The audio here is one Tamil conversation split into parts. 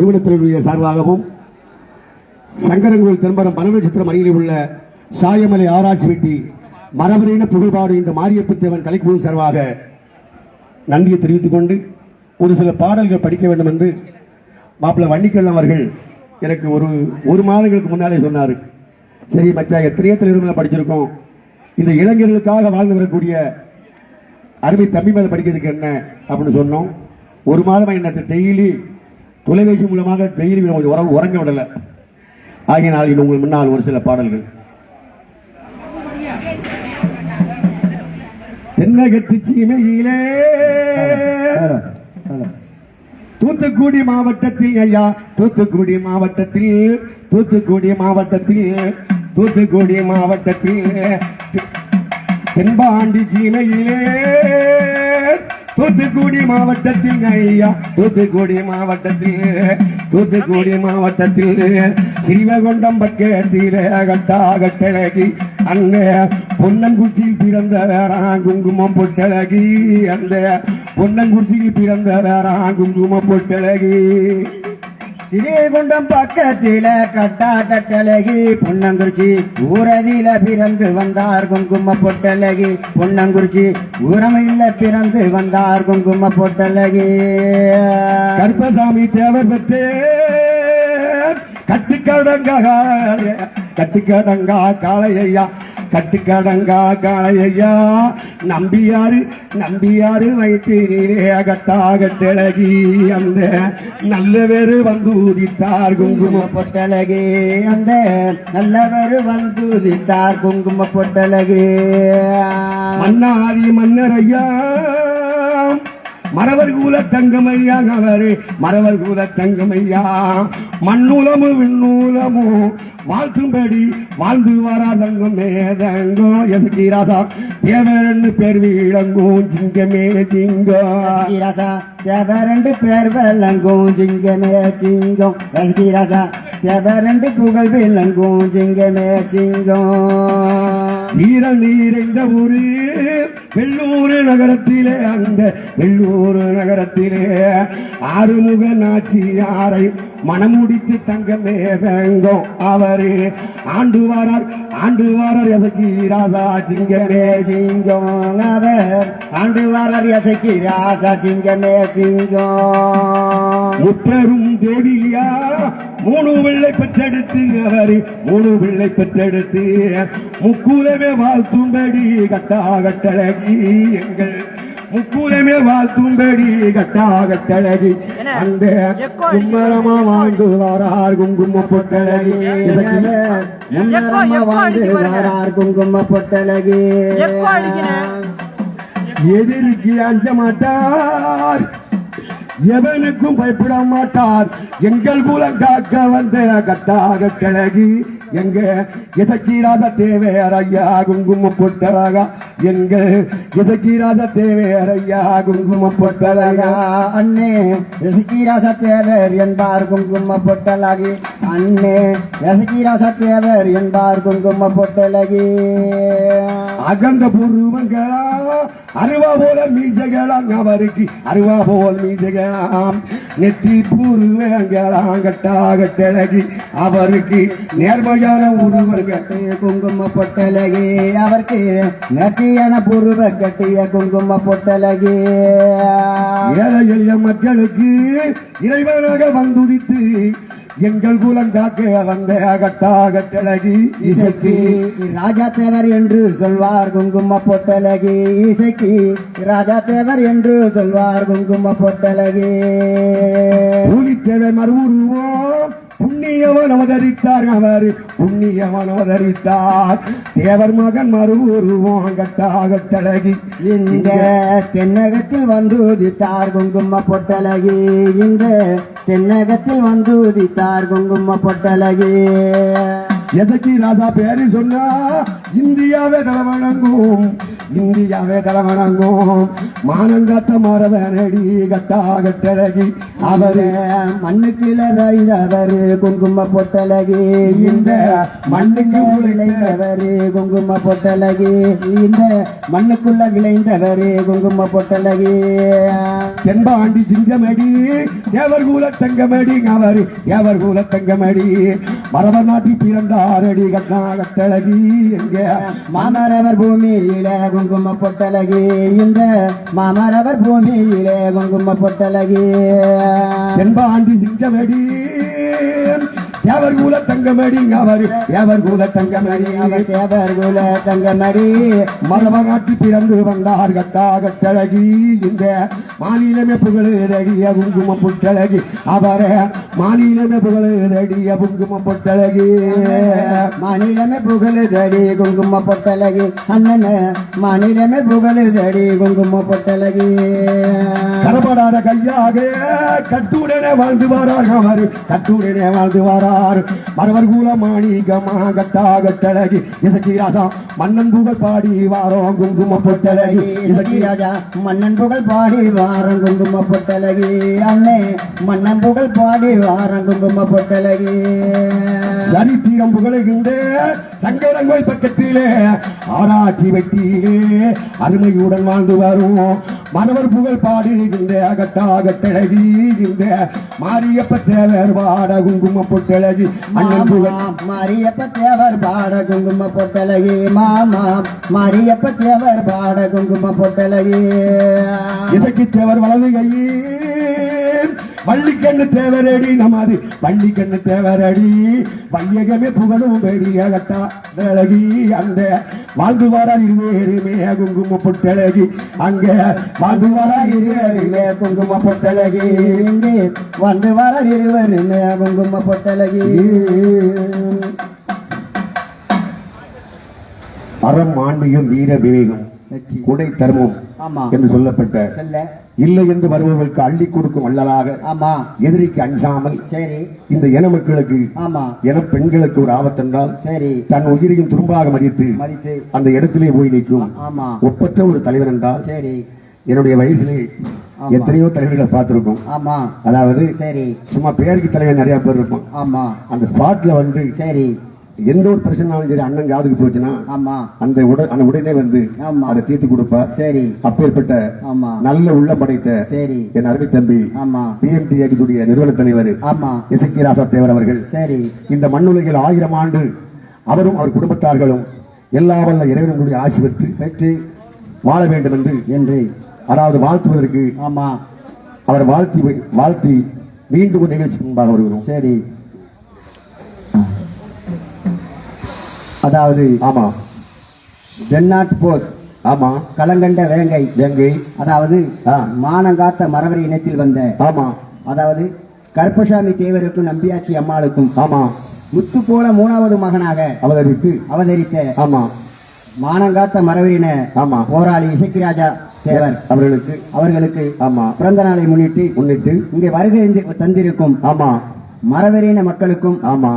நிறுவனத்தினுடைய சார்பாகவும் சங்கரங்குள் தென்பரம் பனநட்சத்திரம் அருகில் உள்ள சாயமலை ஆராய்ச்சி வெட்டி மரபரின புகழ்பாடு இந்த மாரியப்ப தேவன் கலைக்குழு சார்பாக நன்றியை தெரிவித்துக் கொண்டு ஒரு சில பாடல்கள் படிக்க வேண்டும் என்று மாப்பிள்ளை வன்னிக்கல் அவர்கள் எனக்கு ஒரு ஒரு மாதங்களுக்கு முன்னாலே சொன்னார். சரி மச்சா எத்தனையோ தலைவர்களை படிச்சிருக்கோம். இந்த இளைஞர்களுக்காக வாழ்ந்து வரக்கூடிய அருமை தம்பி மேலே படிக்கிறதுக்கு என்ன அப்படின்னு சொன்னோம். ஒரு மாதமாக என்னத்தை டெய்லி தொலைபேசி மூலமாக டெய்லி உறங்க உறங்க விடல. ஆகியனால் இது உங்கள் முன்னால் ஒரு சில பாடல்கள். தென்னகத்து சீமையிலே தூத்துக்குடி மாவட்டத்தில் ஐயா தூத்துக்குடி மாவட்டத்தில் தூத்துக்குடி மாவட்டத்தில் தூத்துக்குடி மாவட்டத்தில் தென்பாண்டி சீமையிலே தூத்துக்குடி மாவட்டத்தில் ஐயா தூத்துக்குடி மாவட்டத்தில் தூத்துக்குடி மாவட்டத்தில் ஸ்ரீவகொண்டம் பக்கத்தில் கட்டா கட்டழகி அந்த பொன்னங்குச்சியில் பிறந்த வேறாம் குங்குமம் பொட்டழகி அந்த பொன்னங்குச்சியில் பிறந்த வேறாம் குங்குமம் பொட்டழகி. ஸ்ரீகுண்டம் பக்கத்தில கட்டா கட்டழகி பொன்னங்குறிச்சி ஊரதியில பிறந்து வந்தார் குங்கும பொட்டழகி. பொன்னங்குறிச்சி ஊரமில்ல பிறந்து வந்தார் குங்கும பொட்டழகி. கருப்பசாமி தேவர் பெற்று கட்டுக்கடங்கா காளைய கட்டுக்கடங்கா காளையா கட்டுக்கடங்கா காளையா நம்பியாரு நம்பியாரு வைத்தீரே கட்டா கட்டழகி அந்த நல்லவர் வந்து உதித்தார் குங்கும குங்கும அந்த நல்லவர் வந்து உதித்தார் குங்கும பொட்டழகி மன்னாதி மன்னரையா மறவர் கூல தங்கமையா அவரே. மறவர் கூல தங்கமையா. மண்ணுலமும் விண்ணூலமும் வாழ்த்தும்படி வாழ்ந்து வரா தங்கம் மேதங்கோ எதுக்கு ராசா? தேவரன்னு பேர் வீழங்கும் சிங்கமே சிங்கம் ராசா? தேவரண்டு பேர் வெள்ளங்கும் சிங்கமே சிங்கம் எதுக்கு ராசா? தேவரண்டு புகழ் வெள்ளங்கும் சிங்கமே சிங்கம் வீரல் நிறைந்த ஊரு வெள்ளூர் நகரத்திலே அந்த வெள்ளூர் நகரத்திலே ஆறுமுக நாச்சியாரை மனமுடித்து தங்கமே தங்கம் அவரு. ஆண்டு வாரார் ஆண்டு வாரார் எதற்கு ராசா சிங்கமே சிங்கம் அவர். ஆண்டு வாரர் எசைக்கு ராசா சிங்கமே சிங்கம் முற்றரும் தேவியா மூணு பிள்ளை பெற்றெடுத்து அவரு. மூணு பிள்ளை பெற்றெடுத்து முக்கூலமே வாழ்த்தும்படி கட்டா கட்டழகி எங்கள் முக்கூலமே வாழ்த்தும்படி கட்டா கட்டழகி அந்த கும்மரமா வாழ்ந்து வாரார் குங்கும பொட்டழகி முன்னரமா வாழ்ந்து வாரார் குங்கும பொட்டழகி. எதிரிக்கு அஞ்ச மாட்டார். எவனுக்கும் பயப்பட மாட்டார். எங்கள் குலம் காக்க வந்த கட்டாக கிழகி எங்க இசக்கீராத தேவையர் ஐயா குங்கும பொட்டழகா. எங்கள் இசக்கீராத தேவையர் ஐயா குங்கும பொட்டழகா. அண்ணே எசகிராச தேவர் என்பார் குங்கும பொட்டழகி. அண்ணே எசகிராச தேவர் என்பார் குங்கும பொட்டழகி. அகந்த பூர்வங்களா அருவா போல மீசைகளாம் அவருக்கு. அருவா போல் மீசைகளாம் நெத்தி பூர்வங்களாம் கட்டாக கிழகி அவருக்கு நேர்மையான உருவங்கள் கட்டிய குங்கும பொட்டழகி அவருக்கு நத்தியான புருவ கட்டிய குங்கும பொட்டழகி ஏழை எளிய மக்களுக்கு இறைவனாக வந்துதித்து எங்கள் குலம் காக்க வந்த கட்டாக கிழகி இசைக்கு ராஜா தேவர் என்று சொல்வார் குங்கும பொட்டழகி இசைக்கு ராஜா தேவர் என்று சொல்வார் குங்கும பொட்டழகி பூலித்தேவை மறுவுருவோம் புண்ணியவன் அவதரித்தார் அவர். புண்ணியவன் அவதரித்தார் தேவர் மகன் மறுவுருவோம் கட்டாக கிழகி இந்த தென்னகத்தில் வந்து உதித்தார் குங்கும பொட்டழகி இந்த தென்னகத்தில் வந்து உதித்தார் குங்கும பொட்டழகி எதற்கு ராஜா பேரு சொன்னா இந்தியாவே தலைவணங்கும். இந்தியாவே தலைவணங்கும். மானங்காத்த மரவனடி கட்டா கட்டழகி. அவரு அவரு மண்ணுக்குள்ள குங்கும பொட்டலகி இந்த மண்ணுக்கு விளைந்தவரு குங்கும பொட்டலகி இந்த மண்ணுக்குள்ள விளைந்தவரு குங்கும பொட்டலகி தென்பாண்டி சிங்கமடி தேவர் கூல தங்கமடி அவர் தேவர் கூல தங்கமடி. மரபர் நாட்டில் பிறந்தாரடி கட்டா கட்டழகி. எங்க மாமரவர் பூமியில குங்கும பொட்டலகி இந்த மாமரவர் பூமியிலே குங்கும பொட்டலகி. தென்பாண்டி சிங்கமடி தேவர் கூல தங்கமடி அவரு தேவர் கூல தங்கமடி. அவர் தேவர் குல தங்கமடி? மரவர் நாட்டில் பிறந்து வந்தார் கட்டா கட்டழகி இந்த மாநிலமே புகழேறடிய குங்கும புட்டழகி. அவர மாநிலமே புகழேறடிய குங்கும புட்டழகி. மாநிலமே புகழுதடி குங்கும பொட்டலகி அண்ணன் மாநிலமே புகழுதடி குங்கும பொட்டலகி கரபடாத கையாக கட்டுடனே வாழ்ந்து வரார் அவர். கட்டுடனே வாழ்ந்து வரார் மரவர் கூல மாணிகமா கட்டா கட்டழகி இசக்கி ராசா மன்னன் புகழ் பாடி வாரோம் குங்கும பொட்டழகி இசக்கி ராஜா மன்னன் புகழ் பாடி வாரம் குங்கும பொட்டலகி அண்ணே மன்னன் புகழ் பாடி வாரம் குங்கும பொட்டலகி சரித்திரம் புகழுகின்ற சங்கரங்கோய் பக்கத்திலே ஆராய்ச்சி வெட்டியிலே அருமையுடன் வாழ்ந்து வரும். மனவர் புகழ் பாடுகின்ற அகட்டா கட்டழகி இந்த மாரியப்ப தேவர் வாட குங்கும பொட்டழகி. அண்ணன் புகழ். மாரியப்ப தேவர் பாட குங்கும பொட்டலகி மாமா மாரியப்ப தேவர் பாட குங்கும பொட்டலகி இசைக்கு தேவர் வலது கையில். வள்ளிக்கண்ணு தேவரடி நமது. வள்ளிக்கண்ணு தேவரடி வையகமே புகழும் பெரிய கட்டா அழகி அந்த வாழ்ந்து வாரா இருவேறுமே குங்கும பொட்டழகி. அங்க வாழ்ந்து வாரா இருவருமே குங்கும பொட்டலகி இங்கே வந்து வர இருவருமே குங்கும பொட்டலகி அறம் ஆன்மீகம் வீர விவேகம். குடை தர்மம் ஆமா. என்று சொல்லப்பட்ட சொல்ல. இல்லை என்று வருபவர்களுக்கு அள்ளி கொடுக்கும் வள்ளலாக ஆமா. எதிரிக்கு அஞ்சாமல் சரி. இந்த இன மக்களுக்கு ஆமா. என பெண்களுக்கு ஒரு ஆபத்தென்றால் சரி. தன் உயிரையும் துரும்பாக மதித்து மதித்து. அந்த இடத்திலே போய் நிற்கும் ஆமா. ஒப்பற்ற ஒரு தலைவர் என்றால் சரி. என்னுடைய வயசுல. எத்தனையோ தலைவர்களை பார்த்திருக்கோம் ஆமா. அதாவது சரி. சும்மா பேருக்கு தலைவர் நிறைய பேர் இருப்பான் ஆமா. அந்த ஸ்பாட்ல வந்து சரி. எந்த ஒரு பிரச்சனாலும் சரி அண்ணன் காதுக்கு போச்சுன்னா ஆமா. அந்த உட அந்த உடனே வந்து ஆமா. அதை தீர்த்து கொடுப்பார் சரி. அப்பேற்பட்ட ஆமா. நல்ல உள்ளம் படைத்த சரி. என் அருமை தம்பி ஆமா. பிஎம்டி இயக்கத்துடைய நிறுவன தலைவர் ஆமா. இசக்கி ராசா தேவர் அவர்கள். சரி. இந்த மண்ணுலகில் ஆயிரம் ஆண்டு அவரும் அவர் குடும்பத்தார்களும் எல்லா வல்ல இறைவனுடைய ஆசி பெற்று வெற்றி வாழ வேண்டும் என்று. என்று அதாவது வாழ்த்துவதற்கு ஆமா. அவர் வாழ்த்தி வாழ்த்தி மீண்டும் நிகழ்ச்சி முன்பாக வருகிறோம். சரி. அதாவது ஆமா. தென்னாட் போஸ் ஆமா. களங்கண்ட வேங்கை. வேங்கை. அதாவது. மானங்காத்த மரவர் இனத்தில் வந்த. ஆமா. அதாவது கருப்பசாமி தேவருக்கும் நம்பியாச்சி அம்மாளுக்கும் ஆமா. முத்து போல மூணாவது மகனாக அவதரித்து. அவதரித்த ஆமா. மானங்காத்த மரவரின ஆமா. போராளி இசக்கிராஜா தேவர் அவர்களுக்கு. அவர்களுக்கு ஆமா. பிறந்த நாளை முன்னிட்டு முன்னிட்டு. இங்கே வருகை தந்திருக்கும் ஆமா. மரவரின மக்களுக்கும் ஆமா.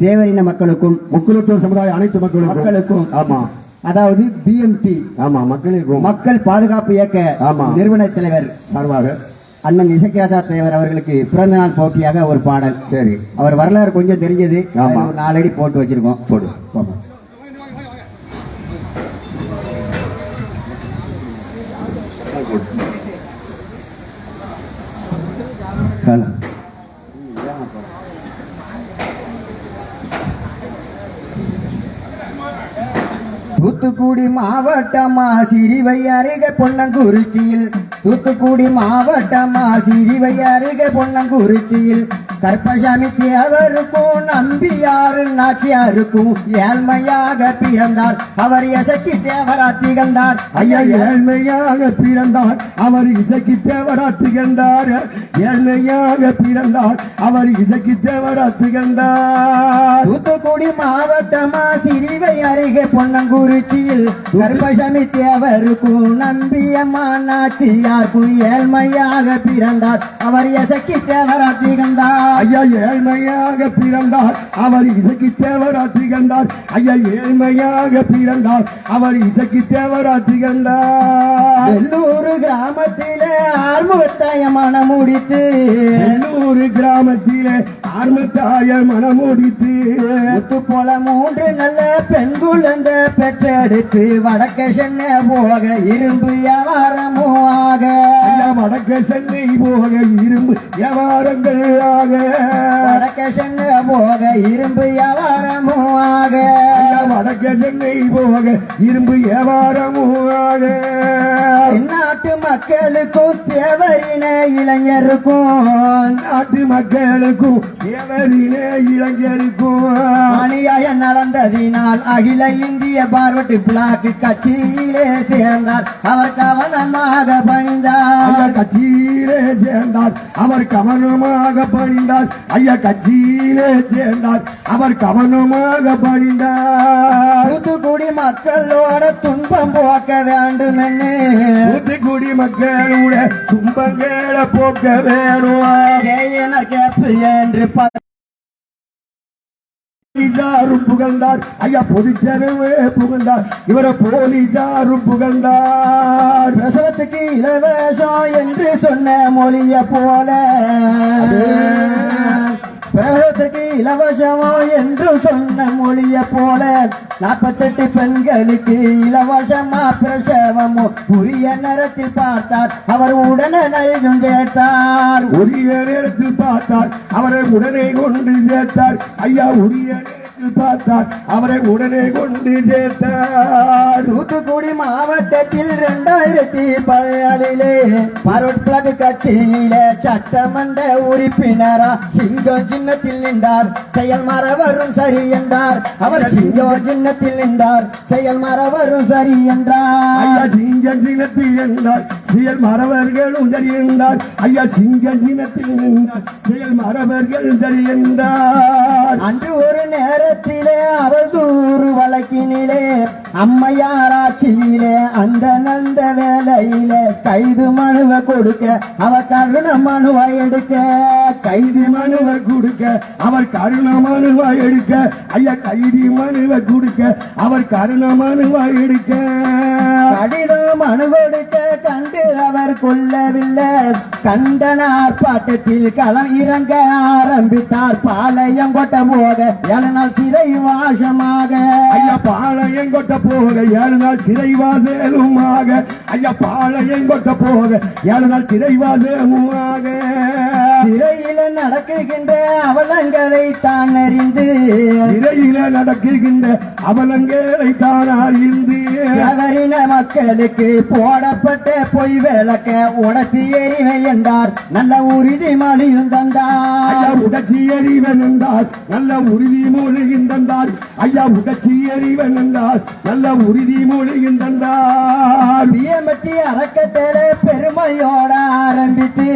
தேவரின மக்களுக்கும் முக்குலத்தூர் சமுதாய அனைத்து மக்களுக்கும். மக்களுக்கும். ஆமா. அதாவது பிஎம்டி ஆமா மக்களுக்கும். மக்கள் பாதுகாப்பு இயக்க ஆமா. நிறுவன தலைவர். சார்பாக. அண்ணன் இசக்கிராஜா தேவர் அவர்களுக்கு பிறந்த நாள் போட்டியாக ஒரு பாடல். சரி. அவர் வரலாறு கொஞ்சம் தெரிஞ்சது. நாலடி போட்டு வச்சிருக்கோம். போடு. ஹலோ தூத்துக்குடி மாவட்டமா சிறிவை அருகே பொன்னங்குறிச்சியில். தூத்துக்குடி மாவட்டமா சிறிவை அருகே பொன்னங்குறிச்சியில் கற்பசாமி தேவருக்கும் நம்பியாரு நாச்சியாருக்கும் ஏழ்மையாக பிறந்தார். அவர் எசக்கி தேவரா திகழ்ந்தார். ஐயா ஏழ்மையாக பிறந்தார். அவர் இசைக்கு தேவரா திகழ்ந்தார். ஏழ்மையாக பிறந்தார். அவர் இசைக்கு தேவரா திகழ்ந்தார். தூத்துக்குடி மாவட்டமா சிறிவை அருகே பொன்னங்குறிச்சியில் கருப்பசாமி தேவருக்கும் நம்பியம்மா நாச்சியாருக்கும் ஏழ்மையாக பிறந்தார். அவர் எசக்கி தேவரா திகழ்ந்தார் ஐயா ஏழ்மையாக பிறந்தார். அவர் இசைக்கு தேவராற்றி கண்டார். ஐயா ஏழ்மையாக பிறந்தார். அவர் இசைக்கு தேவராற்றி கண்டார். வெள்ளூர் கிராமத்திலே ஆர்முகத்தாய மனம் முடித்து எல்லூர் கிராமத்திலே ஆர்மத்தாய மனமுடித்து முத்து போல மூன்று நல்ல பெண் குழந்தை பெற்றெடுத்து வடக்க சென்ன போக இரும்பு வியாபாரமும் ஆக ஐயா வடக்க சென்னை போக இரும்பு வியாபாரங்களாக வடக்க சென்ன போக இரும்பு வியாபாரமும் ஆக. ஐயா வடக்க சென்னை போக இரும்பு வியாபாரமாக நாட்டு மக்களுக்கும் தேவரின இளைஞருக்கும். நாட்டு மக்களுக்கும் தேவரினே இளைஞருக்கும். அநியாயம் நடந்ததினால் அகில இந்திய பார்வட்டி பிளாக் கட்சியிலே சேர்ந்தார். அவர் கவனமாக பணிந்தார் கட்சியிலே சேர்ந்தார். அவர் கவனமாக பணிந்தார். ஐயா கட்சியிலே சேர்ந்தார். அவர் கவனமாக பணிந்தார். தூத்துக்குடி மக்களோட துன்பம் போக்க வேண்டும் என்று தூத்துக்குடி மக்களோட துன்பங்களை போக்க வேணும்? கேப்பு என்று போலீசாரும் புகழ்ந்தார். ஐயா பொதுச்சனவே புகழ்ந்தார். இவரை போலீசாரும் புகழ்ந்தார். பிரசவத்துக்கு இலவசம் என்று சொன்ன மொழிய போல. பிரசவத்துக்கு இலவசமோ என்று சொன்ன மொழிய போல நாற்பத்தெட்டு பெண்களுக்கு இலவசமா பிரசவமோ உரிய நேரத்தில் பார்த்தார். அவர் உடனே நைதும் சேர்த்தார். உரிய நேரத்தில் பார்த்தார். அவரை உடனே கொண்டு சேர்த்தார். ஐயா உரிய நேரத்தில் பார்த்தார். அவரை உடனே கொண்டு சேர்த்தார். தூத்துக்குடி மாவட்டத்தில் இரண்டாயிரத்தி பதினாலிலே பரோட் பிளக் கட்சியிலே சட்டமன்ற உறுப்பினரா சிங்கம் சின்னத்தில் நின்றார். செயல் மரவரும் சரி என்றார். அவர் சிங்கம் சின்னத்தில் நின்றார். செயல் மரவரும் சரி என்றார். சிங்கம் சின்னத்தில் என்றார் செயல் மறவர்களும் சரி என்றார். ஐயா சிங்கம் சின்னத்தில் நின்றார். செயல் மறவர்கள் சரி என்றார். அன்று ஒரு நேரத்திலே அவதூறு வழக்கினிலே அம்மையாராட்சியிலே அந்த நந்த வேலையிலே கைது மனுவை கொடுக்க அவ கருண மனுவை எடுக்க. கைது மனுவை கொடுக்க அவர் கருண மனுவை எடுக்க. ஐயா கைதி மனுவை கொடுக்க அவர் கருண மனுவை எடுக்க. கடிதம் மனு கொடுக்க கண்டு அவர் கொள்ளவில்லை கண்டன ஆர்ப்பாட்டத்தில் களம் இறங்க ஆரம்பித்தார். பாளையம் கொட்ட போக ஏழு நாள் சிறை வாசமாக ஐயா பாளையம் கொட்ட போக ஏழு நாள் சிறை சிறைவாசலுமாக. ஐயா பாளையம் கொட்ட போக ஏழு நாள் சிறை சிறைவாசலுமாக. சிறையில நடக்குகின்ற அவலங்களை தான் அறிந்து. சிறையில நடக்குகின்ற அவலங்களை தான் அறிந்து. தவறின மக்களுக்கு போடப்பட்ட பொய் விளக்க உணர்த்தி எறிவை என்றார். நல்ல உறுதிமொழியும் ஐயா தந்தார். உடச்சி எறிவன் என்றார். நல்ல உறுதி மொழிகின்றார் ஐயா உடச்சி எறிவன் என்றார். நல்ல உறுதி மொழிகின்றார் பிஎம்டி அறக்கட்டளை பெருமையோட ஆரம்பித்து.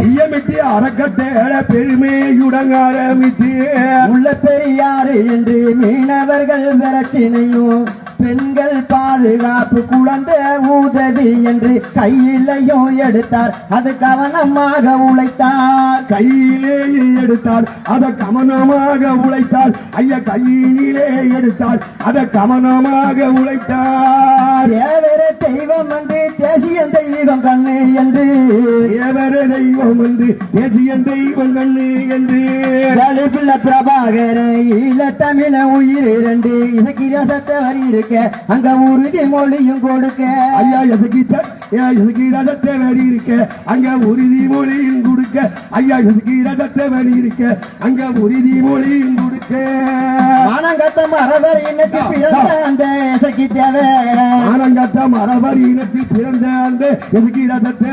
ஐயமிட்டி அறக்கட்டளை பெருமையுடன் ஆரம்பித்து உள்ள பெரியாறு என்று மீனவர்கள் பிரச்சினையும் பெண்கள் பாதுகாப்பு குழந்தை உதவி என்று கையிலையும் எடுத்தார். அது கவனமாக உழைத்தார். கையிலே எடுத்தார். அதை கவனமாக உழைத்தார். ஐயா கையினிலே எடுத்தார். அதை கவனமாக உழைத்தார். தேவர தெய்வம் என்று தேசிய தெய்வம் கண்ணு என்று. தேவர தெய்வம் என்று தேசிய தெய்வம் கண்ணு என்று. வலிப்புள்ள பிரபாகர ஈழ தமிழ உயிர் இரண்டு. இசைக்கிற சத்தவர் இருக்க அங்க உறுதி மொழியும் கொடுக்க. ஐயா எதுக்கிட்ட எதுக்கு ரதத்தை வரி இருக்க அங்க உறுதி மொழியும் கொடுக்க. ஐயா எதுக்கு ரதத்தை வரி இருக்க அங்க உறுதி மொழியும் கொடுக்க. மானங்கத்த மரவர் இனத்தில் பிறந்த அந்த இசைக்கு தேவை ஆனங்கத்த மரபர் இனத்தில் பிறந்த அந்த எதுக்கு ரதத்தை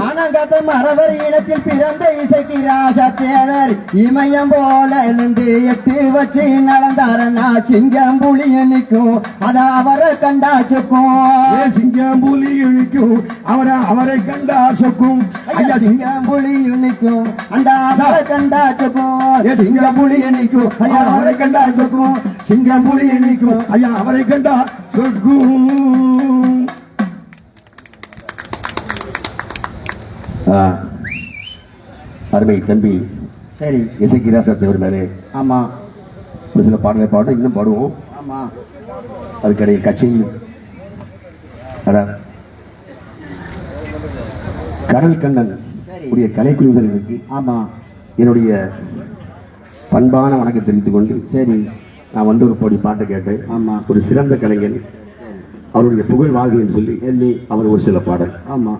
மானங்கத்த மரவர் இனத்தில் பிறந்த இசைக்கு ராசா தேவர் இமயம் போல இருந்து எட்டு வச்சு நடந்தாரன்னா சிங்கம் புலி நிற்கும் அத அவரை கண்டா சுக்கும். சிங்கம் புலி இழிக்கும். அவரை அவரை கண்டா சொக்கும். ஐயா சிங்கம் புலி நிற்கும் அந்த அவரை கண்டா சுக்கும். சிங்கம் புலி இணைக்கும் ஐயா அவரை கண்டா சொக்கும். சிங்கம் புலி இணைக்கும் ஐயா அவரை கண்டா சொக்கும் அருமை தம்பி. சரி. இசைக்கிராச தேவர் மேலே. ஆமா. ஒரு சில பாடலை பாட இன்னும் பாடுவோம். ஆமா. அதுக்கடையில் கச்சேரி அதான் கடல் கண்ணன். உடைய கலைக்குழுவினர்களுக்கு ஆமா. என்னுடைய பண்பான வணக்கம் தெரிவித்துக் கொண்டு சரி. நான் வந்து ஒரு பொடி பாட்டை கேட்டேன். ஆமா. ஒரு சிறந்த கலைஞன். அவருடைய புகழ் வாழ்வு என்று சொல்லி. எல்லி அவர் ஒரு சில பாடல். ஆமா.